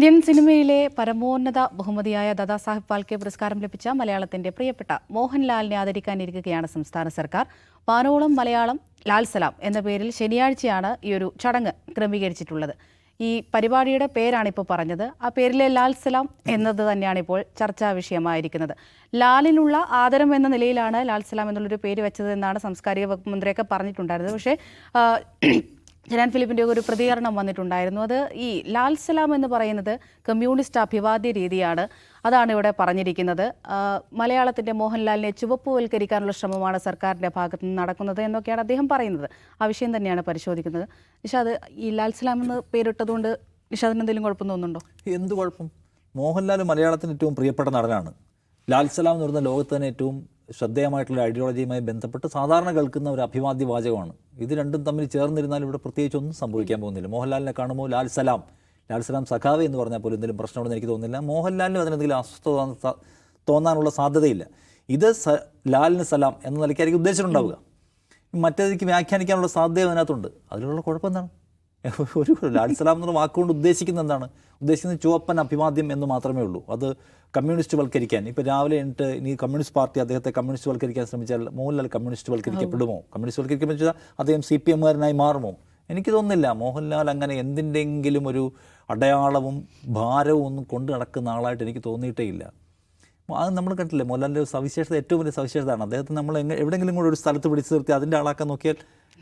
Indian സിനിമയിലെ പരമോന്നത ബഹുമതിയായ ദാദാസാഹിബ് ഫാൽക്കെ പുരസ്കാരം ലഭിച്ച മലയാളത്തിന്റെ പ്രിയപ്പെട്ട മോഹൻലാലിനെ ആദരിക്കാനിരിക്കുകയാണ് സംസ്ഥാന സർക്കാർ. വാനോളം മലയാളം ലാൽ സലാം എന്ന പേരിൽ ശനിയാഴ്ചയാണ് ഈ ഒരു ചടങ്ങ് ക്രമീകരിച്ചിട്ടുള്ളത്. ഈ പരിപാടിയുടെ പേരാണ് ഇപ്പോൾ പറഞ്ഞത്. ആ പേരിലെ ലാൽ സലാം എന്നത് തന്നെയാണ് ഇപ്പോൾ ചർച്ചാ വിഷയമായിരിക്കുന്നത്. ലാലിനുള്ള ആദരം എന്ന നിലയിലാണ് ലാൽ സലാം എന്നുള്ളൊരു പേര് വെച്ചത് എന്നാണ് സാംസ്കാരിക വകുപ്പ് മന്ത്രിയൊക്കെ പറഞ്ഞിട്ടുണ്ടായിരുന്നത്. പക്ഷേ ജനാൻ ഫിലിപ്പിന്റെ ഒരു പ്രതികരണം വന്നിട്ടുണ്ടായിരുന്നു. അത് ഈ ലാൽ സലാം എന്ന് പറയുന്നത് കമ്മ്യൂണിസ്റ്റ് അഭിവാദ്യ രീതിയാണ്. അതാണ് ഇവിടെ പറഞ്ഞിരിക്കുന്നത്. മലയാളത്തിന്റെ മോഹൻലാലിനെ ചുവപ്പുവൽക്കരിക്കാനുള്ള ശ്രമമാണ് സർക്കാരിന്റെ ഭാഗത്ത് നിന്ന് നടക്കുന്നത് എന്നൊക്കെയാണ് അദ്ദേഹം പറയുന്നത്. ആ വിഷയം തന്നെയാണ് പരിശോധിക്കുന്നത്. നിഷാദ് ഈ ലാൽ സലാം എന്ന് പേരിട്ടതുകൊണ്ട് നിഷാദിന് എന്തെങ്കിലും കുഴപ്പം തോന്നുന്നുണ്ടോ? എന്ത് കുഴപ്പം? മോഹൻലാൽ മലയാളത്തിന് ഏറ്റവും പ്രിയപ്പെട്ട നടനാണ്. ലാൽ സലാം എന്ന് പറയുന്ന ലോകത്ത് തന്നെ ഏറ്റവും ശ്രദ്ധേയമായിട്ടുള്ള ഐഡിയോളജിയുമായി ബന്ധപ്പെട്ട് സാധാരണ കേൾക്കുന്ന ഒരു അഭിവാദ്യ വാചകമാണ്. ഇത് രണ്ടും തമ്മിൽ ചേർന്നിരുന്നാൽ ഇവിടെ പ്രത്യേകിച്ച് ഒന്നും സംഭവിക്കാൻ പോകുന്നില്ല. മോഹൻലാലിനെ കാണുമ്പോൾ ലാൽ സലാം ലാൽ സലാം സഖാവ് എന്ന് പറഞ്ഞാൽ പോലും എന്തെങ്കിലും പ്രശ്നമുണ്ടെന്ന് എനിക്ക് തോന്നുന്നില്ല. മോഹൻലാലിനും അതിനെന്തെങ്കിലും അസ്വസ്ഥ തോന്നാനുള്ള സാധ്യതയില്ല. ഇത് സ ലാലിന് സലാം എന്ന നിലയ്ക്കായിരിക്കും ഉദ്ദേശിച്ചിട്ടുണ്ടാവുക. മറ്റേതിക്ക് വ്യാഖ്യാനിക്കാനുള്ള സാധ്യത അതിനകത്തുണ്ട്. അതിലുള്ള കുഴപ്പം എന്താണ്? ഒരു ലാൽസലാം എന്നുള്ള വാക്കുകൊണ്ട് ഉദ്ദേശിക്കുന്നത് എന്താണ്? ഉദ്ദേശിക്കുന്നത് ചുവപ്പൻ അഭിവാദ്യം എന്ന് മാത്രമേ ഉള്ളൂ. അത് കമ്മ്യൂണിസ്റ്റ് വൽക്കരിക്കാൻ. ഇപ്പോൾ രാവിലെ എന്നിട്ട് ഇനി കമ്മ്യൂണിസ്റ്റ് പാർട്ടി അദ്ദേഹത്തെ കമ്മ്യൂണിസ്റ്റ് വൽക്കരിക്കാൻ ശ്രമിച്ചാൽ മോഹൻലാൽ കമ്മ്യൂണിസ്റ്റ് വൽക്കരിക്കപ്പെടുമോ? കമ്മ്യൂണിസ്റ്റ് വൽക്കരിക്കുമ്പോൾ വെച്ചാൽ അദ്ദേഹം സി പി എമ്മുകാരനായി മാറുമോ? എനിക്ക് തോന്നുന്നില്ല. മോഹൻലാൽ അങ്ങനെ എന്തിന്റെങ്കിലും ഒരു അടയാളവും ഭാരവും ഒന്നും കൊണ്ടു നടക്കുന്ന ആളായിട്ട് എനിക്ക് തോന്നിയിട്ടേ ഇല്ല. അത് നമ്മൾ കണ്ടില്ലേ മോഹൻലാലിന്റെ സവിശേഷത ഏറ്റവും വലിയ സവിശേഷതയാണ്. അദ്ദേഹത്തെ നമ്മൾ എങ്ങനെ എവിടെയെങ്കിലും കൂടെ ഒരു സ്ഥലത്ത് പിടിച്ചു നിർത്തി അതിന്റെ ആളാക്കാൻ നോക്കിയാൽ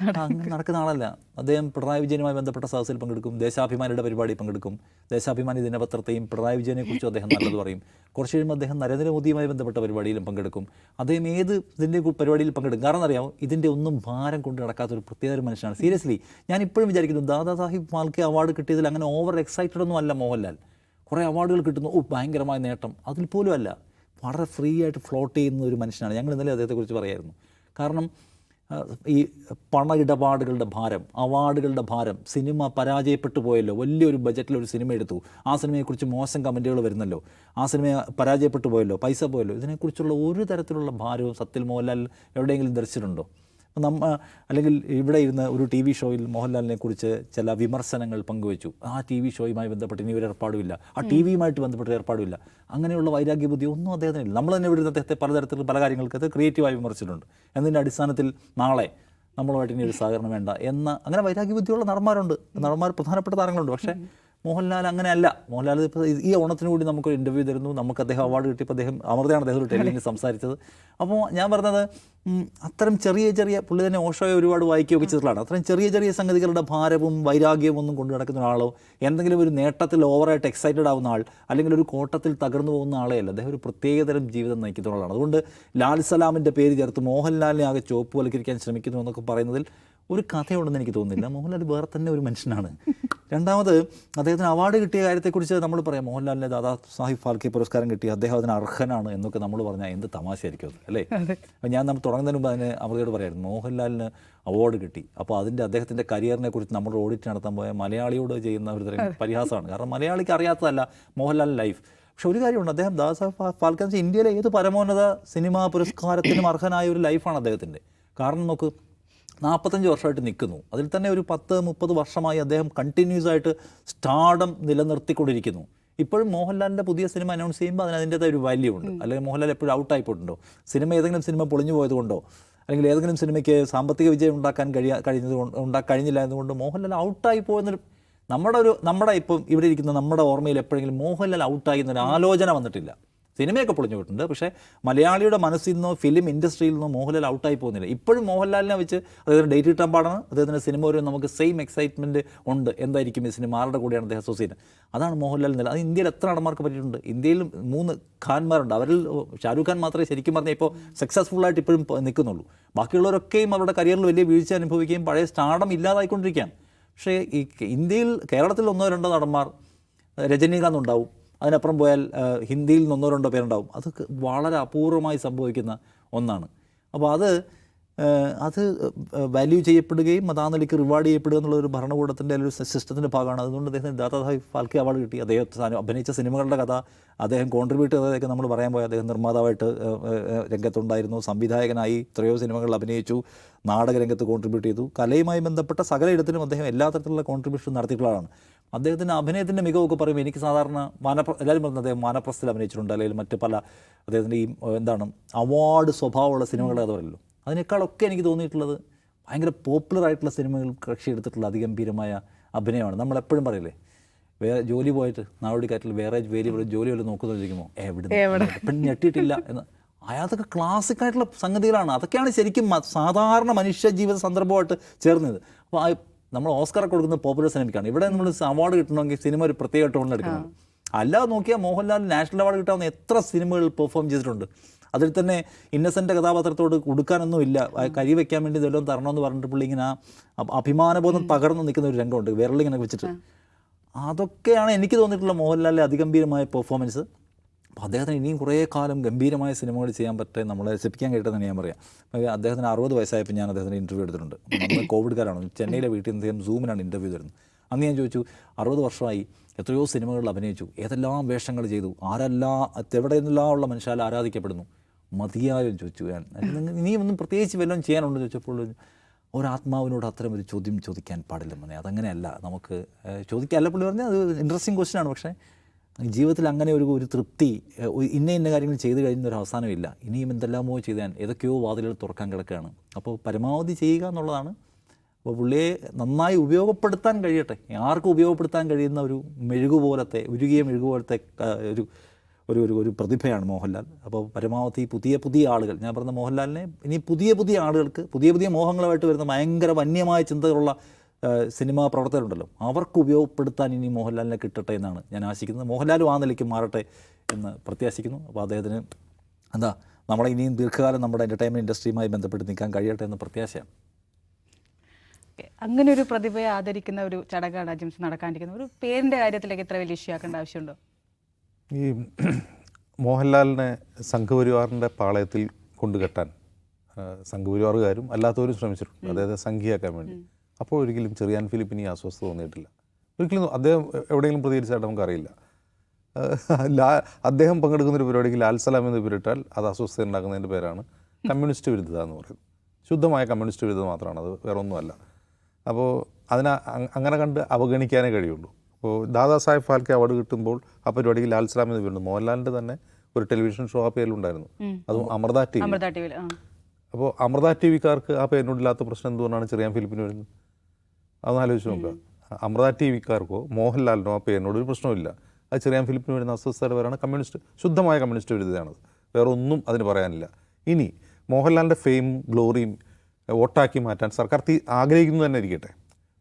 നടക്കുന്ന ആളല്ല. അദ്ദേഹം പിണറായി വിജയനുമായി ബന്ധപ്പെട്ട സദസ്സിൽ പങ്കെടുക്കും. ദേശാഭിമാനിയുടെ പരിപാടി പങ്കെടുക്കും. ദേശാഭിമാനി ദിനപത്രത്തെയും പിണറായി വിജയനെ കുറിച്ചും അദ്ദേഹം നല്ലത് പറയും. കുറച്ച് കഴിയുമ്പോൾ അദ്ദേഹം നരേന്ദ്രമോദിയുമായി ബന്ധപ്പെട്ട പരിപാടിയിലും പങ്കെടുക്കും. അദ്ദേഹം ഏത് ഇതിന്റെ പരിപാടിയിൽ പങ്കെടുക്കും? കാരണം അറിയാമോ? ഇതിന്റെ ഒന്നും ഭാരം കൊണ്ട് നടക്കാത്ത ഒരു പ്രത്യേക മനുഷ്യനാണ്. സീരിയസ്ലി ഞാൻ ഇപ്പോഴും വിചാരിക്കുന്നു ദാദാ സാഹിബ് ഫാൽക്കെ അവാർഡ് കിട്ടിയതിൽ അങ്ങനെ ഓവർ എക്സൈറ്റഡ് ഒന്നും അല്ല മോഹൻലാൽ. കുറേ അവാർഡുകൾ കിട്ടുന്നു. ഓ ഭയങ്കരമായ നേട്ടം. അതിൽ പോലും അല്ല. വളരെ ഫ്രീ ആയിട്ട് ഫ്ലോട്ട് ചെയ്യുന്ന ഒരു മനുഷ്യനാണ്. ഞങ്ങൾ ഇന്നലെ അദ്ദേഹത്തെക്കുറിച്ച് പറയായിരുന്നു. കാരണം ഈ പണ ഇടപാടുകളുടെ ഭാരം അവാർഡുകളുടെ ഭാരം സിനിമ പരാജയപ്പെട്ടു പോയല്ലോ വലിയൊരു ബജറ്റിൽ ഒരു സിനിമ എടുത്തു. ആ സിനിമയെക്കുറിച്ച് മോശം കമന്റുകൾ വരുന്നല്ലോ ആ സിനിമ പരാജയപ്പെട്ടു പോയല്ലോ പൈസ പോയല്ലോ ഇതിനെക്കുറിച്ചുള്ള ഒരു തരത്തിലുള്ള ഭാരവും സത്യൽ മോഹൻലാൽ എവിടെയെങ്കിലും ധരിച്ചിട്ടുണ്ടോ? നമ്മ അല്ലെങ്കിൽ ഇവിടെ ഇരുന്ന് ഒരു ടി വി ഷോയിൽ മോഹൻലാലിനെ കുറിച്ച് ചില വിമർശനങ്ങൾ പങ്കുവച്ചു. ആ ടി വി ഷോയുമായി ബന്ധപ്പെട്ട് ഇനി ഒരു ഏർപ്പാടുമില്ല ആ ടി വിയുമായിട്ട് ബന്ധപ്പെട്ട ഏർപ്പാടുമില്ല. അങ്ങനെയുള്ള വൈരാഗ്യ ബുദ്ധി ഒന്നും അദ്ദേഹത്തിനില്ല നമ്മൾ തന്നെ ഇവിടെ അദ്ദേഹത്തെ പലതരത്തിലുള്ള പല കാര്യങ്ങൾക്ക് ക്രിയേറ്റീവായി വിമർശിച്ചിട്ടുണ്ട്. എന്നതിന്റെ അടിസ്ഥാനത്തിൽ നാളെ നമ്മളുമായിട്ട് ഇനി ഒരു സഹകരണം വേണ്ട എന്ന അങ്ങനെ വൈരാഗ്യ ബുദ്ധിയുള്ള നടന്മാരുണ്ട്. നടന്മാർ പ്രധാനപ്പെട്ട താരങ്ങളുണ്ട്. പക്ഷേ മോഹൻലാൽ അങ്ങനെയല്ല. മോഹൻലാൽ ഇപ്പോൾ ഈ ഓണത്തിന് കൂടി നമുക്ക് ഇന്റർവ്യൂ തരുന്നു. നമുക്ക് അദ്ദേഹം അവാർഡ് കിട്ടിയപ്പോൾ അദ്ദേഹം അമൃതയാണ് അദ്ദേഹം ഒരു ടെലിവിഷനിൽ സംസാരിച്ചത്. അപ്പോൾ ഞാൻ പറഞ്ഞത് അത്തരം ചെറിയ ചെറിയ പുള്ളി തന്നെ ഓഷോയെ ഒരുപാട് വായിക്കുകയൊക്കെ ചെയ്തിട്ടുള്ളതാണ്. അത്തരം ചെറിയ ചെറിയ സംഗതികളുടെ ഭാരവും വൈരാഗ്യവും ഒന്നും കൊണ്ടു നടക്കുന്ന ഒരാളോ എന്തെങ്കിലും ഒരു നേട്ടത്തിൽ ഓവറായിട്ട് എക്സൈറ്റഡ് ആവുന്ന ആൾ അല്ലെങ്കിൽ ഒരു കോട്ടത്തിൽ തകർന്നു പോകുന്ന ആളേ അല്ല. അദ്ദേഹം ഒരു പ്രത്യേകതരം ജീവിതം നയിക്കുന്ന ആളാണ് അതുകൊണ്ട് ലാൽ സലാമിന്റെ പേര് ചേർത്ത് മോഹൻലാലിനെ ആകെ ചോപ്പ് വൽക്കരിക്കാൻ ശ്രമിക്കുന്നു എന്നൊക്കെ പറയുന്നതിൽ ഒരു കഥയുണ്ടെന്ന് എനിക്ക് തോന്നുന്നില്ല. മോഹൻലാൽ വേറെ തന്നെ ഒരു മനുഷ്യനാണ്. രണ്ടാമത് അദ്ദേഹത്തിന് അവാർഡ് കിട്ടിയ കാര്യത്തെക്കുറിച്ച് നമ്മൾ പറയാം. മോഹൻലാലിന് ദാദാ സാഹിബ് ഫാൽക്കെ പുരസ്കാരം കിട്ടി അദ്ദേഹം അതിന് അർഹനാണ് എന്നൊക്കെ നമ്മൾ പറഞ്ഞാൽ എന്ത് തമാശയായിരിക്കും അത് അല്ലേ? അപ്പം ഞാൻ നമ്മൾ തുടങ്ങുന്നതിന് മുമ്പ് അതിന് അമൃതയോട് പറയായിരുന്നു. മോഹൻലാലിന് അവാർഡ് കിട്ടി. അപ്പോൾ അതിന്റെ അദ്ദേഹത്തിന്റെ കരിയറിനെ കുറിച്ച് നമ്മൾ ഓഡിറ്റ് നടത്താൻ പോയ മലയാളിയോട് ചെയ്യുന്ന ഒരു തരം പരിഹാസമാണ്. കാരണം മലയാളിക്ക് അറിയാത്തതല്ല മോഹൻലാലിന്റെ ലൈഫ് പക്ഷെ ഒരു കാര്യമുണ്ട്. അദ്ദേഹം ദാദാ സാഹിബ് ഫാൽക്കെ വെച്ചാൽ ഇന്ത്യയിലെ ഏത് പരമോന്നത സിനിമാ പുരസ്കാരത്തിനും അർഹനായ ഒരു ലൈഫാണ് അദ്ദേഹത്തിന്റെ. കാരണം നോക്ക് നാൽപ്പത്തഞ്ച് വർഷമായിട്ട് നിൽക്കുന്നു. അതിൽ തന്നെ ഒരു പത്ത് മുപ്പത് വർഷമായി അദ്ദേഹം കണ്ടിന്യൂസ് ആയിട്ട് സ്റ്റാർഡം നിലനിർത്തിക്കൊണ്ടിരിക്കുന്നു. ഇപ്പോഴും മോഹൻലാലിന്റെ പുതിയ സിനിമ അനൗൺസ് ചെയ്യുമ്പോൾ അതിന് അതിന്റെതായ ഒരു വാല്യൂ ഉണ്ട്. അല്ലെങ്കിൽ മോഹൻലാൽ എപ്പോഴും ഔട്ട് ആയിപ്പോയിട്ടുണ്ടോ? സിനിമ ഏതെങ്കിലും സിനിമ പൊളിഞ്ഞു പോയതുകൊണ്ടോ? അല്ലെങ്കിൽ ഏതെങ്കിലും സിനിമയ്ക്ക് സാമ്പത്തിക വിജയം ഉണ്ടാക്കാൻ കഴിയാ കഴിഞ്ഞത് ഉണ്ടാ കഴിഞ്ഞില്ല എന്നുകൊണ്ട് മോഹൻലാൽ ഔട്ടായി പോകുന്നൊരു നമ്മുടെ ഒരു നമ്മുടെ ഇപ്പം ഇവിടെ ഇരിക്കുന്ന നമ്മുടെ ഓർമ്മയിൽ എപ്പോഴെങ്കിലും മോഹൻലാൽ ഔട്ടായി എന്നൊരു ആലോചന വന്നിട്ടില്ല. സിനിമയൊക്കെ പൊളിഞ്ഞു പോയിട്ടുണ്ട് പക്ഷേ മലയാളിയുടെ മനസ്സിൽ നിന്നോ ഫിലിം ഇൻഡസ്ട്രിയിൽ നിന്നോ മോഹൻലാൽ ഔട്ടായി പോകുന്നില്ല. ഇപ്പോഴും മോഹൻലാലിനെ വെച്ച് അദ്ദേഹത്തിന് ഡേറ്റ് കിട്ടാൻ പാടാണ്. അദ്ദേഹത്തിന്റെ സിനിമ ഒരു നമുക്ക് സെയിം എക്സൈറ്റ്മെന്റ് ഉണ്ട്. എന്തായിരിക്കും ഈ സിനിമ ആരുടെ കൂടെയാണ് അദ്ദേഹം അസോസിയേറ്റ് അതാണ് മോഹൻലാൽ നില. അത് ഇന്ത്യയിൽ എത്ര നടന്മാർക്ക് പറ്റിയിട്ടുണ്ട്? ഇന്ത്യയിൽ മൂന്ന് ഖാൻമാരുണ്ട് അവരിൽ ഷാരൂഖ് ഖാൻ മാത്രമേ ശരിക്കും പറഞ്ഞാൽ ഇപ്പോൾ സക്സസ്ഫുൾ ആയിട്ട് ഇപ്പോഴും നിൽക്കുന്നുള്ളൂ. ബാക്കിയുള്ളവരൊക്കെയും അവരുടെ കരിയറിൽ വലിയ വീഴ്ച അനുഭവിക്കുകയും പഴയ സ്റ്റാർഡം ഇല്ലാതായിക്കൊണ്ടിരിക്കുകയാണ്. പക്ഷേ ഈ ഇന്ത്യയിൽ കേരളത്തിൽ ഒന്നോ രണ്ടോ നടന്മാർ രജനീകാന്ത് ഉണ്ടാവും. അതിനപ്പുറം പോയാൽ ഹിന്ദിയിൽ നിന്നോ രണ്ടോ പേരുണ്ടാവും. അത് വളരെ അപൂർവമായി സംഭവിക്കുന്ന ഒന്നാണ്. അപ്പോൾ അത് അത് വാല്യൂ ചെയ്യപ്പെടുകയും അതാന്നിലേക്ക് റിവാർഡ് ചെയ്യപ്പെടുക എന്നുള്ള ഒരു ഭരണകൂടത്തിന്റെ ഒരു സിസ്റ്റത്തിന്റെ ഭാഗമാണ്. അതുകൊണ്ട് അദ്ദേഹത്തിന് ദാദാസാഹിബ് ഫാൽക്കെ അവാർഡ് കിട്ടി. അദ്ദേഹം അഭിനയിച്ച സിനിമകളുടെ കഥ അദ്ദേഹം കോൺട്രിബ്യൂട്ട് ചെയ്തതൊക്കെ നമ്മൾ പറയാൻ പോയി അദ്ദേഹം നിർമ്മാതാവായിട്ട് രംഗത്തുണ്ടായിരുന്നു. സംവിധായകനായി എത്രയോ സിനിമകളിൽ അഭിനയിച്ചു. നാടക രംഗത്ത് കോൺട്രിബ്യൂട്ട് ചെയ്തു. കലയുമായി ബന്ധപ്പെട്ട സകല ഇടത്തിലും അദ്ദേഹം എല്ലാ തരത്തിലുള്ള കോൺട്രിബ്യൂഷൻ നടത്തിയിട്ടുള്ള ആളാണ്. അദ്ദേഹത്തിന്റെ അഭിനയത്തിന്റെ മികവൊക്കെ പറയുമ്പോൾ എനിക്ക് സാധാരണ മാനപ്ര എല്ലാവരും പറഞ്ഞത് അദ്ദേഹം മാനപ്രസ്ഥയിൽ അഭിനയിച്ചിട്ടുണ്ട്. അല്ലെങ്കിൽ മറ്റ് പല അദ്ദേഹത്തിന്റെ ഈ എന്താണ് അവാർഡ് സ്വഭാവമുള്ള സിനിമകളെ അത് പറയല്ലോ അതിനേക്കാളൊക്കെ എനിക്ക് തോന്നിയിട്ടുള്ളത് ഭയങ്കര പോപ്പുലർ ആയിട്ടുള്ള സിനിമകൾ കക്ഷി എടുത്തിട്ടുള്ള അതിഗംഭീരമായ അഭിനയമാണ്. നമ്മൾ എപ്പോഴും പറയില്ലേ വേറെ ജോലി പോയിട്ട് നാടോടിക്കാറ്റിൽ വേറെ ജോലി ജോലി വല്ലതും നോക്കുന്നതിരിക്കുമ്പോൾ എവിടെ? പെണ്ണ് ഞെട്ടിയിട്ടില്ല എന്ന്. അയാൾക്ക് ക്ലാസിക് ആയിട്ടുള്ള സംഗതികളാണ്. അതൊക്കെയാണ് ശരിക്കും സാധാരണ മനുഷ്യ ജീവിത സന്ദർഭമായിട്ട് ചേർന്നത്. അപ്പോൾ നമ്മൾ ഓസ്കാർ കൊടുക്കുന്ന പോപ്പുലർ സിനിമയ്ക്കാണ് ഇവിടെ നമ്മൾ അവാർഡ് കിട്ടണമെങ്കിൽ സിനിമ ഒരു പ്രത്യേക ടോണിൽ എടുക്കണം. അല്ലാതെ നോക്കിയാൽ മോഹൻലാൽ നാഷണൽ അവാർഡ് കിട്ടാവുന്ന എത്ര സിനിമകൾ പെർഫോം ചെയ്തിട്ടുണ്ട്. അതിൽ തന്നെ ഇന്നസെന്റ് കഥാപാത്രത്തോട് കൊടുക്കാനൊന്നും ഇല്ല. കരി വെക്കാൻ വേണ്ടി ഇതെല്ലാം തരണമെന്ന് പറഞ്ഞിട്ട് പുള്ളി ഇങ്ങനെ ആ അഭിമാനബോധം പകർന്നു നിൽക്കുന്ന ഒരു രംഗമുണ്ട്. വിരലിങ്ങനെ വെച്ചിട്ട്. അതൊക്കെയാണ് എനിക്ക് തോന്നിയിട്ടുള്ള മോഹൻലാലിലെ അതിഗംഭീരമായ പെർഫോമൻസ് അപ്പോൾ അദ്ദേഹത്തിന് ഇനിയും കുറേ കാലം ഗംഭീരമായ സിനിമകൾ ചെയ്യാൻ പറ്റേ നമ്മളെ രസിപ്പിക്കാൻ കേട്ടതെന്ന് ഞാൻ പറയാം. അദ്ദേഹത്തിന് അറുപത് വയസ്സായപ്പോൾ ഞാൻ അദ്ദേഹത്തിന് ഇന്റർവ്യൂ എടുത്തിട്ടുണ്ട്. നമ്മൾ കോവിഡ് കാലമാണ് ചെന്നൈയിലെ വീട്ടിൽ നിന്ന് അദ്ദേഹം സൂമിനാണ് ഇന്റർവ്യൂ തരുന്നത്. അന്ന് ഞാൻ ചോദിച്ചു അറുപത് വർഷമായി എത്രയോ സിനിമകളിൽ അഭിനയിച്ചു. ഏതെല്ലാം വേഷങ്ങൾ ചെയ്തു? ആരെല്ലാം എവിടെ നിന്നെല്ലാം ഉള്ള മനുഷ്യരാൽ ആരാധിക്കപ്പെടുന്നു? മതിയായോ ചോദിച്ചു. ഞാൻ ഇനിയൊന്നും പ്രത്യേകിച്ച് വല്ലതും ചെയ്യാനുണ്ടെന്ന് ചോദിച്ചപ്പോൾ ഒരാത്മാവിനോട് അത്തരം ഒരു ചോദ്യം ചോദിക്കാൻ പാടില്ല മോനെ അതങ്ങനെയല്ല നമുക്ക് ചോദിക്കാല്ല പുള്ളി പറഞ്ഞാൽ അത് ഇൻട്രസ്റ്റിംഗ് ക്വസ്റ്റ്യൻ ആണ്. പക്ഷേ ജീവിതത്തിൽ അങ്ങനെ ഒരു ഒരു തൃപ്തി ഇന്ന ഇന്ന കാര്യങ്ങൾ ചെയ്ത് കഴിയുന്ന ഒരു അവസാനമില്ല. ഇനിയും എന്തെല്ലാമോ ചെയ്താൽ ഏതൊക്കെയോ വാതിലുകൾ തുറക്കാൻ കിടക്കുകയാണ്. അപ്പോൾ പരമാവധി ചെയ്യുക എന്നുള്ളതാണ്. അപ്പോൾ പുള്ളിയെ നന്നായി ഉപയോഗപ്പെടുത്താൻ കഴിയട്ടെ. ആർക്കും ഉപയോഗപ്പെടുത്താൻ കഴിയുന്ന ഒരു മെഴുകുപോലത്തെ ഉരുകിയ മെഴുകുപോലത്തെ പോലത്തെ ഒരു ഒരു ഒരു ഒരു പ്രതിഭയാണ് മോഹൻലാൽ. അപ്പോൾ പരമാവധി പുതിയ പുതിയ ആളുകൾ ഞാൻ പറഞ്ഞ മോഹൻലാലിനെ ഇനി പുതിയ പുതിയ ആളുകൾക്ക് പുതിയ പുതിയ മോഹങ്ങളുമായിട്ട് വരുന്ന ഭയങ്കര വന്യമായ ചിന്തകളുള്ള സിനിമാ പ്രവർത്തകരുണ്ടല്ലോ. അവർക്ക് ഉപയോഗപ്പെടുത്താൻ ഇനി മോഹൻലാലിനെ കിട്ടട്ടെ എന്നാണ് ഞാൻ ആശിക്കുന്നത്. മോഹൻലാലും ആ നിലയ്ക്ക് മാറട്ടെ എന്ന് പ്രത്യാശിക്കുന്നു. അപ്പോൾ അദ്ദേഹത്തിന് എന്താ നമ്മളെ ഇനിയും ദീർഘകാലം നമ്മുടെ എന്റർടൈൻമെന്റ് ഇൻഡസ്ട്രിയുമായി ബന്ധപ്പെട്ട് നിൽക്കാൻ കഴിയട്ടെ എന്ന് പ്രത്യാശയാണ്. അങ്ങനെ ഒരു പ്രതിഭയെ ആദരിക്കുന്ന ഒരു ചടങ്ങാണ് അജിംസ് നടക്കാണ്ടിരിക്കുന്നത് ഒരു പേരിന്റെ കാര്യത്തിലേക്ക് ഇത്ര വലിയ ഇഷ്യൂ ആക്കേണ്ട ആവശ്യമുണ്ടോ? ഈ മോഹൻലാലിനെ സംഘപരിവാറിന്റെ പാളയത്തിൽ കൊണ്ടുകെട്ടാൻ സംഘപരിവാറുകാരും അല്ലാത്തവരും ശ്രമിച്ചിട്ടുണ്ട്. അതായത് സംഖ്യയാക്കാൻ വേണ്ടി. അപ്പോൾ ഒരിക്കലും ചെറിയാൻ ഫിലിപ്പിന് ഈ അസ്വസ്ഥത തോന്നിയിട്ടില്ല. ഒരിക്കലും അദ്ദേഹം എവിടെയെങ്കിലും പ്രതികരിച്ചായിട്ട് നമുക്കറിയില്ല. ലാ അദ്ദേഹം പങ്കെടുക്കുന്ന ഒരു പരിപാടിക്ക് ലാൽ സലാം എന്ന് പേരിട്ടാൽ അത് അസ്വസ്ഥത ഉണ്ടാക്കുന്നതിന്റെ പേരാണ്. കമ്മ്യൂണിസ്റ്റ് വിരുദ്ധത എന്ന് പറയുന്നത്. ശുദ്ധമായ കമ്മ്യൂണിസ്റ്റ് വിരുദ്ധത മാത്രമാണ് അത് വേറെ ഒന്നുമല്ല അപ്പോൾ അതിനെ അങ്ങനെ കണ്ട് അവഗണിക്കാനേ കഴിയുള്ളൂ. അപ്പോൾ ദാദാ സാഹേബ് ഫാൽക്കെ അവാർഡ് കിട്ടുമ്പോൾ ആ പരിപാടിക്ക് ലാൽ സലാം എന്ന് പേരുണ്ട് മോഹൻലാലിന്റെ തന്നെ ഒരു ടെലിവിഷൻ ഷോ ആ പേരിലുണ്ടായിരുന്നു. അതും അമൃത ടി വി. അപ്പോൾ അമൃത ടി വിക്കാർക്ക് ആ പേരിനോടില്ലാത്ത പ്രശ്നം എന്തുകൊണ്ടാണ് ചെറിയാൻ ഫിലിപ്പിന് വരുന്നത്? അതൊന്ന് ആലോചിച്ച് നോക്കുക അമൃത ടി വിക്കാർക്കോ മോഹൻലാലിനോ ആ പേരിനോട് ഒരു പ്രശ്നമില്ല അത് ചെറിയാൻ ഫിലിപ്പിന് വരുന്ന അസ്വസ്ഥയുടെ പേരാണ് കമ്മ്യൂണിസ്റ്റ് ശുദ്ധമായ കമ്മ്യൂണിസ്റ്റ് വിരുദ്ധതയാണത് വേറെ ഒന്നും അതിന് പറയാനില്ല. ഇനി മോഹൻലാലിന്റെ ഫെയിം ഗ്ലോറിയും വോട്ടാക്കി മാറ്റാൻ സർക്കാർ തീ ആഗ്രഹിക്കുന്നു തന്നെ ഇരിക്കട്ടെ.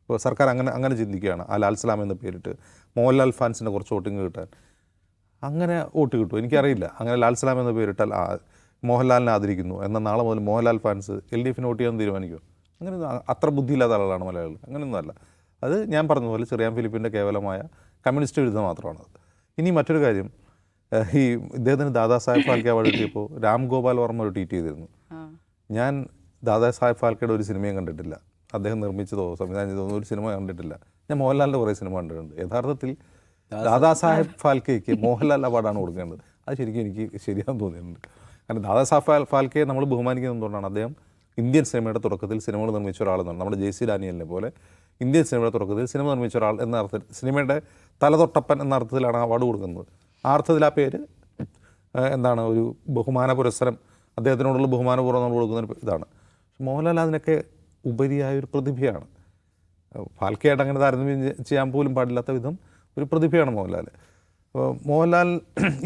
ഇപ്പോൾ സർക്കാർ അങ്ങനെ അങ്ങനെ ചിന്തിക്കുകയാണ്. ആ ലാൽ സലാം എന്ന പേരിട്ട് മോഹൻലാൽ ഫാൻസിന്റെ കുറച്ച് വോട്ടിങ് കിട്ടാൻ. അങ്ങനെ വോട്ട് കിട്ടും എനിക്കറിയില്ല. അങ്ങനെ ലാൽ സലാം എന്ന പേരിട്ടാൽ മോഹൻലാലിനെ ആദരിക്കുന്നു. എന്നാൽ നാളെ മുതൽ മോഹൻലാൽ ഫാൻസ് എൽ ഡി എഫിന് വോട്ട് ചെയ്യാൻ തീരുമാനിക്കും അങ്ങനെ അത്ര ബുദ്ധിയില്ലാത്ത ആളുകളാണ് മലയാളികൾ. അങ്ങനെയൊന്നുമല്ല അത് ഞാൻ പറഞ്ഞതുപോലെ പോലെ ചെറിയാൻ ഫിലിപ്പിന്റെ കേവലമായ കമ്മ്യൂണിസ്റ്റ് വിരുദ്ധം മാത്രമാണ് ഇനി മറ്റൊരു കാര്യം ഈ ഇദ്ദേഹത്തിന് ദാദാ സാഹേബ് ഫാൽക്കെ അവാർഡ് കിട്ടിയപ്പോൾ രാം ഗോപാൽ വർമ്മ ഒരു ട്വീറ്റ് ചെയ്തിരുന്നു. ഞാൻ ദാദാ സാഹേബ് ഫാൽക്കെയുടെ ഒരു സിനിമയും കണ്ടിട്ടില്ല. അദ്ദേഹം നിർമ്മിച്ചതോ സംവിധാനം ചെയ്തതോ ഒരു സിനിമ കണ്ടിട്ടില്ല. ഞാൻ മോഹൻലാലിന്റെ കുറേ സിനിമ കണ്ടിട്ടുണ്ട്. യഥാർത്ഥത്തിൽ ദാദാ സാഹേബ് ഫാൽക്കെയ്ക്ക് മോഹൻലാൽ അവാർഡാണ് കൊടുക്കേണ്ടത്. അത് ശരിക്കും എനിക്ക് ശരിയാണെന്ന് തോന്നിയിട്ടുണ്ട്. കാരണം ദാദാ സാഹേബ് ഫാൽക്കയെ നമ്മൾ ബഹുമാനിക്കുന്നത് എന്തുകൊണ്ടാണ്? അദ്ദേഹം ഇന്ത്യൻ സിനിമയുടെ തുടക്കത്തിൽ സിനിമകൾ നിർമ്മിച്ച ഒരാളെന്നാണ് നമ്മുടെ ജെ സി ഡാനിയലിനെ പോലെ ഇന്ത്യൻ സിനിമയുടെ തുടക്കത്തിൽ സിനിമ നിർമ്മിച്ച ഒരാൾ എന്ന അർത്ഥത്തിൽ സിനിമയുടെ തലതൊട്ടപ്പൻ എന്ന അർത്ഥത്തിലാണ് അവാർഡ് കൊടുക്കുന്നത്. ആ അർത്ഥത്തിൽ ആ പേര് എന്താണ് ഒരു ബഹുമാന പുരസ്സരം അദ്ദേഹത്തിനോടുള്ള ബഹുമാനപൂർവം നമ്മൾ കൊടുക്കുന്ന ഇതാണ്. മോഹൻലാൽ അതിനൊക്കെ ഉപരിയായ ഒരു പ്രതിഭയാണ്. ഫാൽക്കയായിട്ട് അങ്ങനെ താരതമ്യം ചെയ്യാൻ പോലും പാടില്ലാത്ത വിധം ഒരു പ്രതിഭയാണ് മോഹൻലാൽ. അപ്പോൾ മോഹൻലാൽ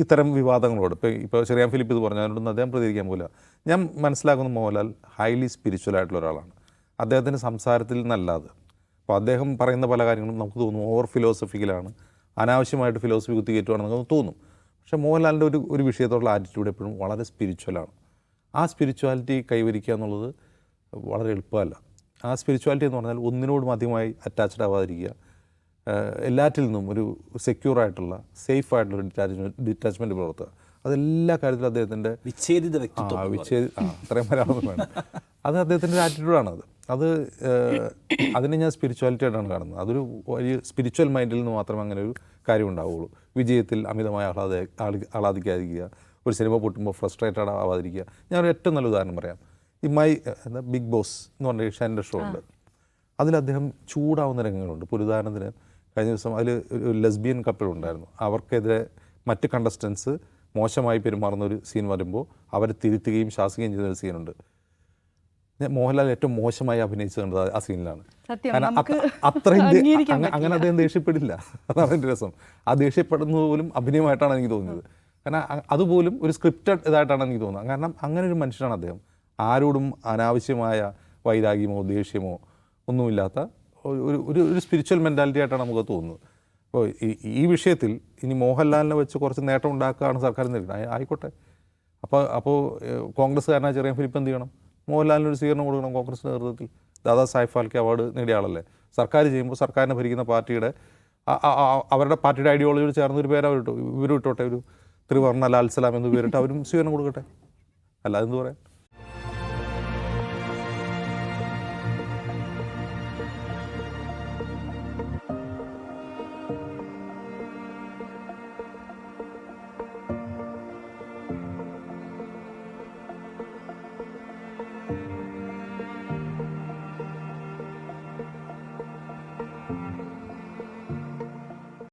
ഇത്തരം വിവാദങ്ങളോട് ഇപ്പോൾ ഇപ്പോൾ ചെറിയാൻ ഫിലിപ്പ് ഇത് പറഞ്ഞു അതിനോടൊന്നും അദ്ദേഹം പ്രതികരിക്കാൻ പോലും ഞാൻ മനസ്സിലാക്കുന്ന മോഹൻലാൽ ഹൈലി സ്പിരിച്വൽ ആയിട്ടുള്ള ഒരാളാണ്. അദ്ദേഹത്തിന്റെ സംസാരത്തിൽ നല്ലത് അപ്പോൾ അദ്ദേഹം പറയുന്ന പല കാര്യങ്ങളും നമുക്ക് തോന്നും. ഓവർ ഫിലോസഫിക്കലാണ് അനാവശ്യമായിട്ട് ഫിലോസഫി കുത്തിക്കയറ്റുവാണെന്ന് നമുക്ക് തോന്നും. പക്ഷേ മോഹൻലാലിന്റെ ഒരു ഒരു വിഷയത്തോടുള്ള ആറ്റിറ്റ്യൂഡ് എപ്പോഴും വളരെ സ്പിരിച്വലാണ് ആ സ്പിരിച്വാലിറ്റി കൈവരിക്കുക എന്നുള്ളത് വളരെ എളുപ്പമല്ല. ആ സ്പിരിച്വാലിറ്റി എന്ന് പറഞ്ഞാൽ ഒന്നിനോടും അധികമായി അറ്റാച്ച്ഡ് ആവാതിരിക്കുക. എല്ലാറ്റിൽ നിന്നും ഒരു സെക്യൂർ ആയിട്ടുള്ള സേഫ് ആയിട്ടുള്ള ഡിറ്റാച്ച്മെന്റ് ഡിറ്റാച്ച്മെന്റ് പുലർത്തുക അതെല്ലാ കാര്യത്തിലും അദ്ദേഹത്തിന്റെ വിച്ഛേദിത ആ വ്യക്തിത്വം വിച്ഛേദ ആ അത്രയും മലയാളം വേണം. അത് അദ്ദേഹത്തിന്റെ ഒരു ആറ്റിറ്റ്യൂഡാണ് അത്. അത് അതിനെ ഞാൻ സ്പിരിച്വാലിറ്റി ആയിട്ടാണ് കാണുന്നത്. അതൊരു വലിയ സ്പിരിച്വൽ മൈൻഡിൽ നിന്ന് മാത്രമേ അങ്ങനെ ഒരു കാര്യം ഉണ്ടാവുള്ളൂ വിജയത്തിൽ അമിതമായ ആഹ്ലാദ ആഹ്ലാ- ആഹ്ലാദിക്കാതിരിക്കുക. ഒരു സിനിമ പൊട്ടുമ്പോൾ ഫ്രസ്ട്രേറ്റഡ് ആവാതിരിക്കുക. ഞാനൊരു ഒരു ഏറ്റവും നല്ല ഉദാഹരണം പറയാം. ഈ മൈ എന്താ ബിഗ് ബോസ് എന്ന് പറഞ്ഞ ഏഷ്യാന്റെ ഷോ ഉണ്ട്. അതിൽ അദ്ദേഹം ചൂടാവുന്ന രംഗങ്ങളുണ്ട്. ഇപ്പോൾ ഉദാഹരണത്തിന് കഴിഞ്ഞ ദിവസം അതിൽ ഒരു ലെസ്ബിയൻ കപ്പിൾ ഉണ്ടായിരുന്നു. അവർക്കെതിരെ മറ്റ് കണ്ടസ്റ്റൻസ് മോശമായി പെരുമാറുന്ന ഒരു സീൻ വരുമ്പോൾ അവരെ തിരുത്തുകയും ശാസിക്കുകയും ചെയ്യുന്ന ഒരു സീനുണ്ട് ഞാൻ മോഹൻലാൽ ഏറ്റവും മോശമായി അഭിനയിച്ചു കണ്ടത് ആ സീനിലാണ് സത്യം, കാരണം അത്ര- അത്രയും അങ്ങനെ അദ്ദേഹം ദേഷ്യപ്പെടില്ല. അതാണ് എന്റെ രസം. ആ ദേഷ്യപ്പെടുന്നത് പോലും അഭിനയമായിട്ടാണ് എനിക്ക് തോന്നുന്നത് കാരണം അതുപോലും ഒരു സ്ക്രിപ്റ്റഡ് ഇതായിട്ടാണ് എനിക്ക് തോന്നുന്നത്. കാരണം അങ്ങനെ ഒരു മനുഷ്യനാണ് അദ്ദേഹം. ആരോടും അനാവശ്യമായ വൈരാഗ്യമോ ദേഷ്യമോ ഒന്നുമില്ലാത്ത ഒരു ഒരു സ്പിരിച്വൽ മെന്റാലിറ്റി ആയിട്ടാണ് നമുക്ക് തോന്നുന്നത്. അപ്പോൾ ഈ വിഷയത്തിൽ ഇനി മോഹൻലാലിനെ വെച്ച് കുറച്ച് നേട്ടം ഉണ്ടാക്കുകയാണ് സർക്കാർ നേരിടുന്നത്. ആയിക്കോട്ടെ. അപ്പോൾ അപ്പോൾ കോൺഗ്രസ്സുകാരനായ ചെറിയ ഫിലിപ്പ് എന്ത് ചെയ്യണം? മോഹൻലാലിന് ഒരു സ്വീകരണം കൊടുക്കണം കോൺഗ്രസ് നേതൃത്വത്തിൽ. ദാദാ സാഹിബ് ഫാൽക്കെ അവാർഡ് നേടിയ ആളല്ലേ. സർക്കാർ ചെയ്യുമ്പോൾ സർക്കാരിനെ ഭരിക്കുന്ന പാർട്ടിയുടെ അവരുടെ പാർട്ടിയുടെ ഐഡിയോളജിയോട് ചേർന്ന് ഒരു പേര് അവരിട്ടു ഇവരും ഇട്ടോട്ടെ. ഒരു ത്രിവർണ ലാൽ സലാം എന്ന് പേരിട്ട് അവരും സ്വീകരണം കൊടുക്കട്ടെ. അല്ലാതെ എന്ത് പറയാം